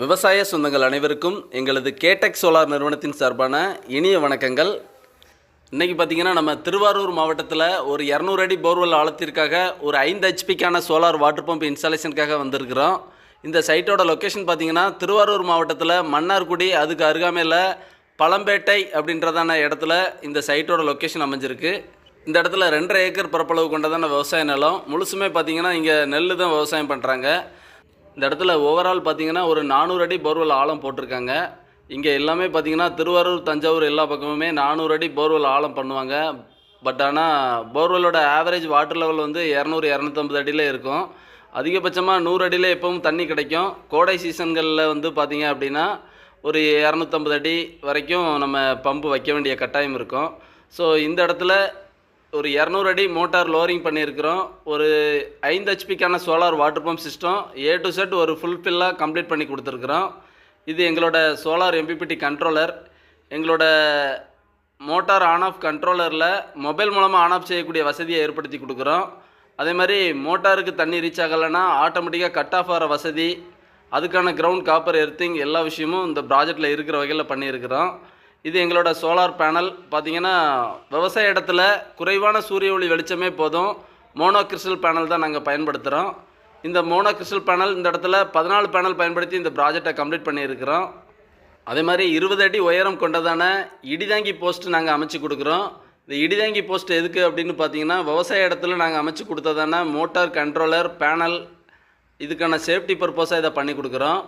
விவசாய சொந்தங்கள் அனைவருக்கும் எங்களது கேடெக் சோலார் நிறுவனத்தின் சார்பான இனிய வணக்கங்கள். இன்றைக்கி பார்த்தீங்கன்னா நம்ம திருவாரூர் மாவட்டத்தில் ஒரு இரநூறு அடி போர்வெல் ஆழத்திற்காக ஒரு ஐந்து ஹெச்பிக்கான சோலார் வாட்டர் பம்ப் இன்ஸ்டாலேஷனுக்காக வந்திருக்கிறோம். இந்த சைட்டோட லொக்கேஷன் பார்த்திங்கன்னா திருவாரூர் மாவட்டத்தில் மன்னார்குடி அதுக்கு அருகாமையில் பழம்பேட்டை அப்படின்றதான இடத்துல இந்த சைட்டோட லொக்கேஷன் அமைஞ்சிருக்கு. இந்த இடத்துல ரெண்டரை ஏக்கர் பரப்பளவு கொண்டதான விவசாய நிலம். முழுசுமே பார்த்தீங்கன்னா இங்கே நெல் தான் விவசாயம் பண்ணுறாங்க இந்த இடத்துல ஓவரால் பார்த்தீங்கன்னா ஒரு நானூறு அடி போர்வெல் ஆழம் போட்டிருக்காங்க. இங்கே எல்லாமே பார்த்தீங்கன்னா திருவாரூர் தஞ்சாவூர் எல்லா பக்கமுமே நானூறு அடி போர்வெல் ஆழம் பண்ணுவாங்க. பட் ஆனால் போர்வெல்லோட ஆவரேஜ் வாட்டர் லெவல் வந்து இரநூறு இரநூத்தம்பது அடியில் இருக்கும். அதிகபட்சமாக நூறு அடியில் எப்பவும் தண்ணி கிடைக்கும். கோடை சீசன்களில் வந்து பார்த்தீங்க அப்படின்னா ஒரு இரநூத்தம்பது அடி வரைக்கும் நம்ம பம்பு வைக்க வேண்டிய கட்டாயம் இருக்கும். ஸோ இந்த இடத்துல ஒரு இரநூறு அடி மோட்டார் லோரிங் பண்ணியிருக்கிறோம். ஒரு ஐந்து ஹெச்பிக்கான solar water pump system A to Z ஒரு ஃபுல் ஃபில்லாக கம்ப்ளீட் பண்ணி கொடுத்துருக்குறோம். இது எங்களோட சோலார் எம்பிபிடி கண்ட்ரோலர் எங்களோட மோட்டார் ஆன் ஆஃப் கண்ட்ரோலரில் மொபைல் மூலமாக ஆன் ஆஃப் செய்யக்கூடிய வசதியை ஏற்படுத்தி கொடுக்குறோம். அதே மாதிரி மோட்டாருக்கு தண்ணி ரீச் ஆகலைன்னா ஆட்டோமேட்டிக்காக கட் ஆஃப் ஆகிற வசதி அதுக்கான கிரவுண்ட் காப்பர் எர்த்திங் எல்லா விஷயமும் இந்த ப்ராஜெக்டில் இருக்கிற வகையில் பண்ணியிருக்கிறோம். இது எங்களோட சோலார் பேனல் பார்த்தீங்கன்னா விவசாய இடத்துல குறைவான சூரிய ஒளி வெளிச்சமே போதும். மோனோ கிறிஸ்டல் பேனல் தான் நாங்கள் பயன்படுத்துகிறோம் இந்த மோனோ கிறிஸ்டல் பேனல் இந்த இடத்துல பதினாலு பேனல் பயன்படுத்தி இந்த ப்ராஜெக்டை கம்ப்ளீட் பண்ணியிருக்கிறோம். அதே மாதிரி இருபது அடி உயரம் கொண்டதான இடிதாங்கி போஸ்ட் நாங்கள் அமைச்சு கொடுக்குறோம். இந்த இடிதாங்கி போஸ்ட் எதுக்கு அப்படின்னு பார்த்தீங்கன்னா விவசாய இடத்துல நாங்கள் அமைச்சு கொடுத்ததான மோட்டார் கண்ட்ரோலர் பேனல் இதுக்கான சேஃப்டி பர்பஸாக இதை பண்ணி கொடுக்குறோம்.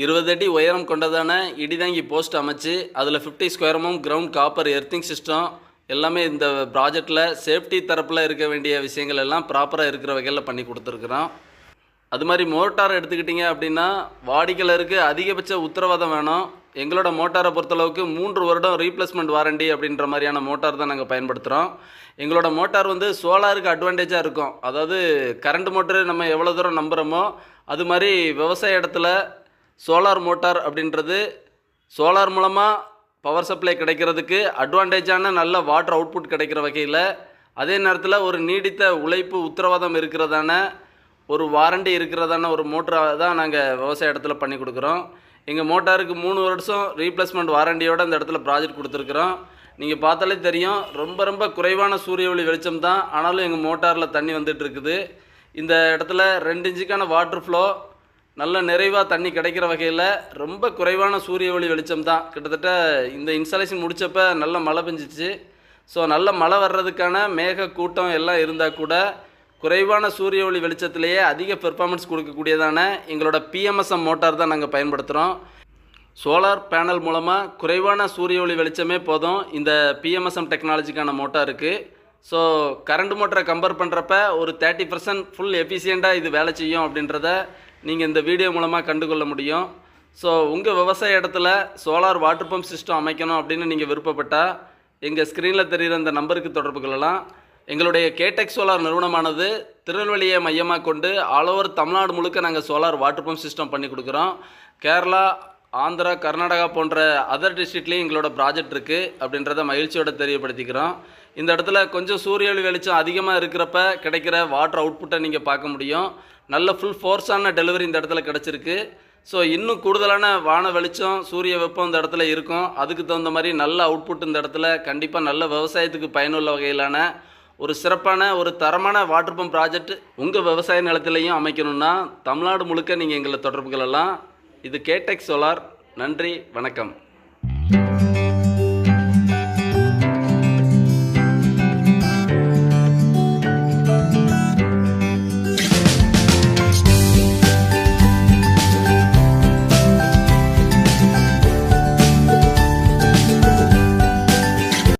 இருபது அடி உயரம் கொண்டதான இடிதாங்கி போஸ்ட் அமைச்சு அதில் ஃபிஃப்டி ஸ்கொயரமும் கிரவுண்ட் காப்பர் எர்த்திங் சிஸ்டம் எல்லாமே இந்த ப்ராஜெக்டில் சேஃப்டி தரப்பில் இருக்க வேண்டிய விஷயங்கள் எல்லாம் ப்ராப்பராக இருக்கிற வகையில் பண்ணி கொடுத்துருக்குறோம். அது மாதிரி மோட்டார் எடுத்துக்கிட்டிங்க அப்படின்னா வாடிக்கையாளருக்கு அதிகபட்ச உத்தரவாதம் வேணும். எங்களோட மோட்டாரை பொறுத்தளவுக்கு மூன்று வருடம் ரீப்ளேஸ்மெண்ட் வாரண்டி அப்படின்ற மாதிரியான மோட்டார் தான் நாங்கள் பயன்படுத்துகிறோம் எங்களோட மோட்டார் வந்து சோலாருக்கு அட்வான்டேஜாக இருக்கும். அதாவது கரண்ட் மோட்டரு நம்ம எவ்வளோ தூரம் நம்புகிறோமோ அது மாதிரி விவசாய இடத்துல சோலார் மோட்டார் அப்படின்றது சோலார் மூலமாக பவர் சப்ளை கிடைக்கிறதுக்கு அட்வான்டேஜான நல்ல வாட்டர் அவுட்புட் கிடைக்கிற வகையில் அதே நேரத்தில் ஒரு நீடித்த உழைப்பு உத்தரவாதம் இருக்கிறதான ஒரு வாரண்டி இருக்கிறதான ஒரு மோட்டராக தான் நாங்கள் விவசாய இடத்துல பண்ணி கொடுக்குறோம். எங்கள் மோட்டாருக்கு மூணு வருஷம் ரீப்ளேஸ்மெண்ட் வாரண்டியோட இந்த இடத்துல ப்ராஜெக்ட் கொடுத்துருக்குறோம். நீங்கள் பார்த்தாலே தெரியும் ரொம்ப ரொம்ப குறைவான சூரிய ஒளி வெளிச்சம் தான் ஆனாலும் எங்கள் மோட்டாரில் தண்ணி வந்துட்டு இருக்குது. இந்த இடத்துல ரெண்டு இன்ச்சுக்கான வாட்டர் ஃப்ளோ நல்ல நிறைவாக தண்ணி கிடைக்கிற வகையில் ரொம்ப குறைவான சூரிய ஒளி வெளிச்சம் தான். கிட்டத்தட்ட இந்த இன்ஸ்டாலேஷன் முடித்தப்போ நல்ல மழை பெஞ்சிச்சு. ஸோ நல்ல மழை வர்றதுக்கான மேக கூட்டம் எல்லாம் இருந்தால் கூட குறைவான சூரிய ஒளி வெளிச்சத்திலேயே அதிக பெர்ஃபார்மன்ஸ் கொடுக்கக்கூடியதான எங்களோட பிஎம்எஸ்எம் மோட்டார் தான் நாங்கள் பயன்படுத்துகிறோம் சோலார் பேனல் மூலமாக குறைவான சூரிய ஒளி வெளிச்சமே போதும் இந்த பிஎம்எஸ்எம் டெக்னாலஜிக்கான மோட்டாருக்கு ஸோ கரண்ட் மோட்டரை கம்பேர் பண்ணுறப்ப ஒரு தேர்ட்டி பர்சன்ட் ஃபுல் எஃபிஷியண்ட்டாக இது வேலை செய்யும் அப்படின்றத நீங்கள் இந்த வீடியோ மூலமாக கண்டுகொள்ள முடியும். ஸோ உங்கள் விவசாய இடத்துல சோலார் வாட்டர் பம்ப் சிஸ்டம் அமைக்கணும் அப்படின்னு நீங்கள் விருப்பப்பட்டால் எங்கள் ஸ்க்ரீனில் தெரிகிற இந்த நம்பருக்கு தொடர்பு கொள்ளலாம். எங்களுடைய கேடெக் சோலார் நிறுவனமானது திருநெல்வேலியை மையமாக கொண்டு ஆல் ஓவர் தமிழ்நாடு முழுக்க நாங்கள் சோலார் வாட்டர் பம்ப் சிஸ்டம் பண்ணி கொடுக்குறோம். கேரளா ஆந்திரா கர்நாடகா போன்ற அதர் டிஸ்ட்ரிக்ட்லேயும் எங்களோட ப்ராஜெக்ட் இருக்குது அப்படின்றத மகிழ்ச்சியோட தெரியப்படுத்திக்கிறோம். இந்த இடத்துல கொஞ்சம் சூரிய ஒளி வெளிச்சம் அதிகமாக இருக்கிறப்ப கிடைக்கிற வாட்டர் அவுட்புட்டை நீங்கள் பார்க்க முடியும். நல்ல ஃபுல் ஃபோர்ஸான டெலிவரி இந்த இடத்துல கிடச்சிருக்கு. ஸோ இன்னும் கூடுதலான வான வெளிச்சம் சூரிய வெப்பம் இந்த இடத்துல இருக்கும். அதுக்கு தகுந்த மாதிரி நல்ல அவுட்புட் இந்த இடத்துல கண்டிப்பாக நல்ல விவசாயத்துக்கு பயனுள்ள வகையிலான ஒரு சிறப்பான ஒரு தரமான வாட்டர் பம்ப் ப்ராஜெக்ட் உங்கள் விவசாய நிலத்திலையும் அமைக்கணும்னா தமிழ்நாடு முழுக்க நீங்கள் எங்களை தொடர்பு கொள்ளலாம். இது கேடெக் சோலார் நன்றி வணக்கம்.